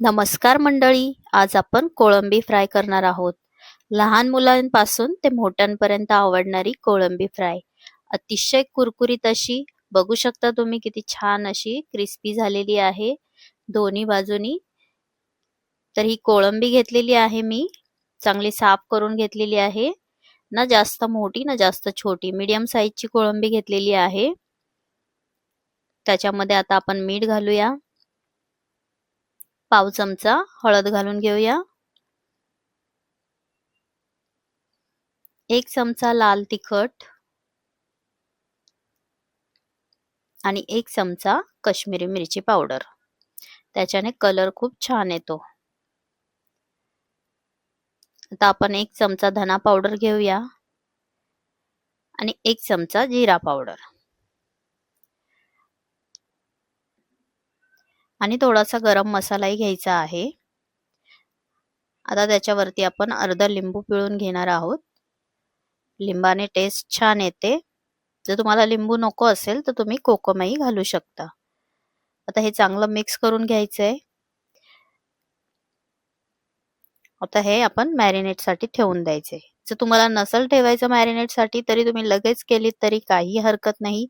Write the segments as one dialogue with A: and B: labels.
A: नमस्कार मंडळी आज आपण कोळंबी फ्राय करणार आहोत. लहान मुलांपासून ते मोठ्यांपर्यंत आवडणारी कोळंबी फ्राय. अतिशय कुरकुरीत अशी बघू शकता तुम्ही किती छान अशी क्रिस्पी झालेली आहे. दोन्ही बाजूनी. तर ही कोळंबी घेतलेली आहे मी चांगली साफ करून घेतलेली आहे. ना जास्त मोठी ना जास्त छोटी मीडियम साईजची कोळंबी घेतलेली आहे. त्याच्यामध्ये आता आपण मीठ घालूया. पाव चमचा हळद घालून घेऊया. एक चमचा लाल तिखट. आणि एक चमचा कश्मीरी मिरची पावडर. त्याच्याने कलर खूप छान येतो. आता आपण एक चमचा धना पावडर घेऊया. आणि एक चमचा जिरा पावडर. आणि थोडासा गरम मसालाही घ्यायचा आहे. आता त्याच्यावरती आपण अर्धा लिंबू पिळून घेणार आहोत. लिंबाने टेस्ट छान येते. जर तुम्हाला लिंबू नको असेल तर तुम्ही कोकमही घालू शकता. आता हे चांगलं मिक्स करून घ्यायचं आहे आता हे आपण मॅरिनेटसाठी ठेवून द्यायचे. जर तुम्हाला नसल ठेवायचं मॅरिनेटसाठी तरी तुम्ही लगेच केलीत तरी काही हरकत नाही.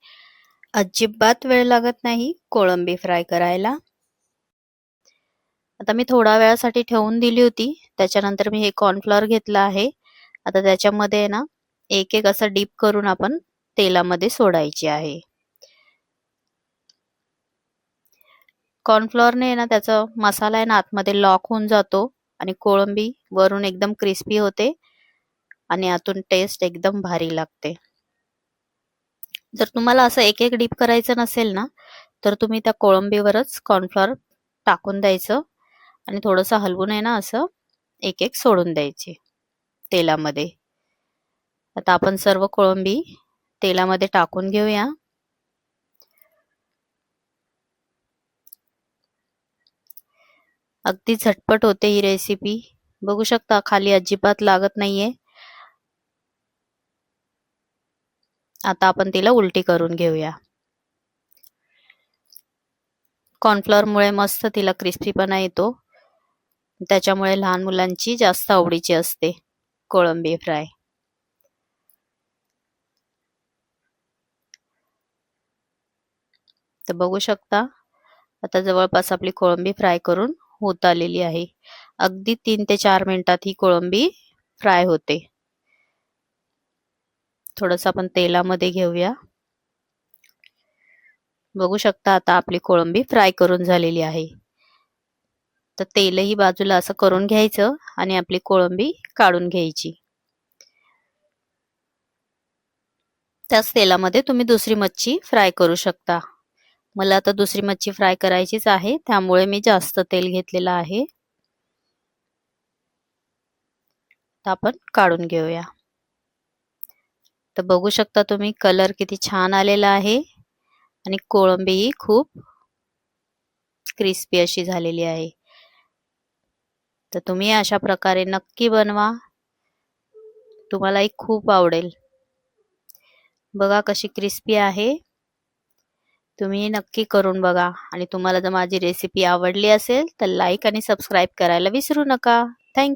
A: अजिबात वेळ लागत नाही. कोळंबी फ्राय करायला. आता मी थोडा वेळासाठी ठेवून दिली होती. त्याच्यानंतर मी हे कॉर्नफ्लॉवर घेतलं आहे. आता त्याच्यामध्ये ना एक एक असं डीप करून आपण तेलामध्ये सोडायची आहे. कॉर्नफ्लॉवरने ना त्याचा मसाला आहे ना आतमध्ये लॉक होऊन जातो आणि कोळंबी वरून एकदम क्रिस्पी होते आणि आतून टेस्ट एकदम भारी लागते. जर तुम्हाला असं एक एक डीप करायचं नसेल ना तर तुम्ही त्या कोळंबीवरच कॉर्नफ्लॉवर टाकून द्यायचं. आणि थोडंसं हलवून आहे ना असं एक एक सोडून द्यायचे तेलामध्ये. आता आपण सर्व कोळंबी तेलामध्ये टाकून घेऊया. अगदी झटपट होते ही रेसिपी बघू शकता खाली अजिबात लागत नाहीये. आता आपण तिला उलटी करून घेऊया. कॉर्नफ्लॉवरमुळे मस्त तिला क्रिस्पीपणा येतो. त्याच्यामुळे लहान मुलांची जास्त आवडीची असते. कोळंबी फ्राय. तर बघू शकता आता जवळपास आपली कोळंबी फ्राय करून होत आलेली आहे. अगदी तीन ते चार मिनिटात ही कोळंबी फ्राय होते. थोडस आपण तेलामध्ये घेऊया. बघू शकता आता आपली कोळंबी फ्राय करून झालेली आहे. तर तेलही बाजूला असं करून घ्यायचं आणि आपली कोळंबी काढून घ्यायची. त्याच तेलामध्ये तुम्ही दुसरी मच्छी फ्राय करू शकता. मला आता दुसरी मच्छी फ्राय करायचीच आहे त्यामुळे मी जास्त तेल घेतलेलं आहे. आपण काढून घेऊया. तर बघू शकता तुम्ही कलर किती छान आलेला आहे आणि कोळंबीही खूप क्रिस्पी अशी झालेली आहे. तर तुम्ही अशा प्रकारे नक्की बनवा. तुम्हालाही खूप आवडेल. बघा कशी क्रिस्पी आहे. तुम्ही नक्की करून बघा. आणि तुम्हाला जर माझी रेसिपी आवडली असेल तर लाईक आणि सबस्क्राईब करायला विसरू नका. थँक्यू